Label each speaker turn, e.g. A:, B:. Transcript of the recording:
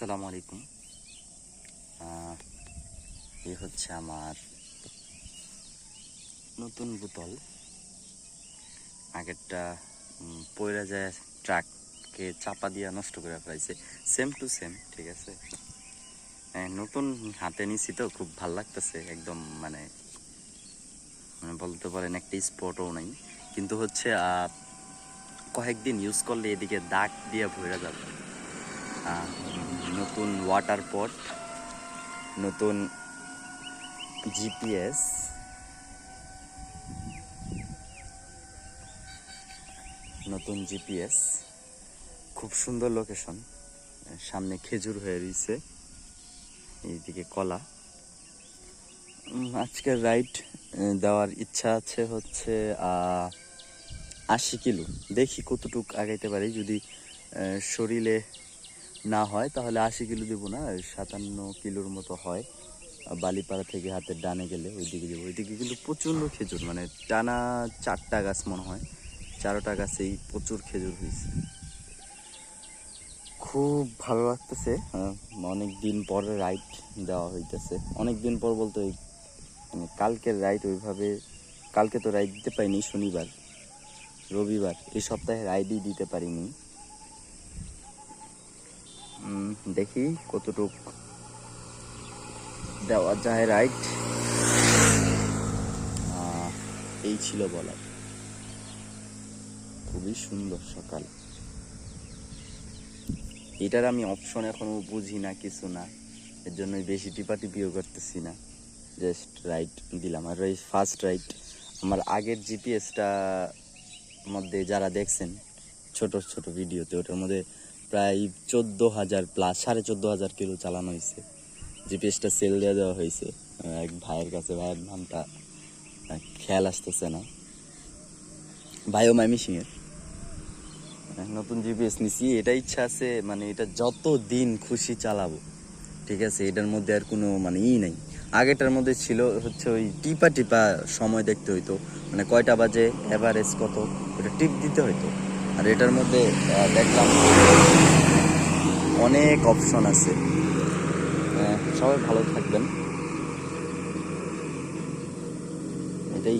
A: আসসালামু আলাইকুম। এই হচ্ছে আমার নতুন বোতল। আগেরটা পইরা যায় ট্রাককে চাপা দিয়া নষ্ট করে ফেলাইছে। সেম টু সেম ঠিক আছে? হ্যাঁ, নতুন হাতে নিছি তো খুব ভালো লাগতেছে একদম মানে মানে বলতে পারেন একটা স্পটও নাই। কিন্তু হচ্ছে কয়েকদিন ইউজ করলে এদিকে দাগ দিয়ে ভরে যাবে। নতুন ওয়াটার পট নতুন জিপিএস নতুন জিপিএস খুব সুন্দর লোকেশন সামনে খেজুর হয়ে রয়েছে, এইদিকে কলা। আজকের রাইড দেওয়ার ইচ্ছা আছে হচ্ছে আশি কিলো। দেখি কতটুক আগাইতে পারি। যদি শরীরে না হয়, তাহলে আশি কিলো দেবো না সাতান্ন কিলোর মতো হয়। বালিপাড়া থেকে হাতের ডানে গেলে ওইদিকে যাব ওইদিকে কিন্তু প্রচণ্ড খেজুর মানে টানা চারটা গাছ মনে হয়, চারোটা গাছেই প্রচুর খেজুর হয়েছে। খুব ভালো লাগতেছে অনেক দিন পর রাইড দেওয়া হইতেছে। অনেক দিন পর বলতে ওই মানে কালকের রাইড ওইভাবে, কালকে তো রাইড দিতে পারিনি, শনিবার, রবিবার, এই সপ্তাহে রাইডই দিতে পারিনি। দেখি কতটুক দেওয়া যায় রাইড এই ছিল বলার। খুবই সুন্দর সকাল। এটার আমি অপশন এখনও বুঝি না, কিছু না। এর জন্যই বেশি টিপাটিপিও করতেছি না। জাস্ট রাইট দিলাম। আর ওই ফার্স্ট রাইট আমার আগের জিপিএসটা মধ্যে যারা দেখছেন, ছোট ছোট ভিডিওতে, ওটার মধ্যে প্রায় চোদ্দ হাজার প্লাস সাড়ে চোদ্দ হাজার কিলো চালানো হয়েছে। জিপিএসটা সেল দিয়ে দেওয়া হয়েছে। এক ভাইয়ের কাছে, ভাইয়ের নামটা খেয়াল আসতেছে না। ভাইও মাইমিসিংয়ের নতুন জিপিএস নিছি, এটা ইচ্ছা আছে মানে এটা যত দিন খুশি চালাবো, ঠিক আছে? এটার মধ্যে আর কোনো মানে ই নাই। আগেটার মধ্যে ছিল হচ্ছে ওই টিপা টিপা সময় দেখতে হইতো মানে কয়টা বাজে এভারেজ কত, ওটা টিপ দিতে হইতো। আর এটার মধ্যে দেখলাম অনেক অপশন আছে। সবাই ভালো থাকবেন। এটাই।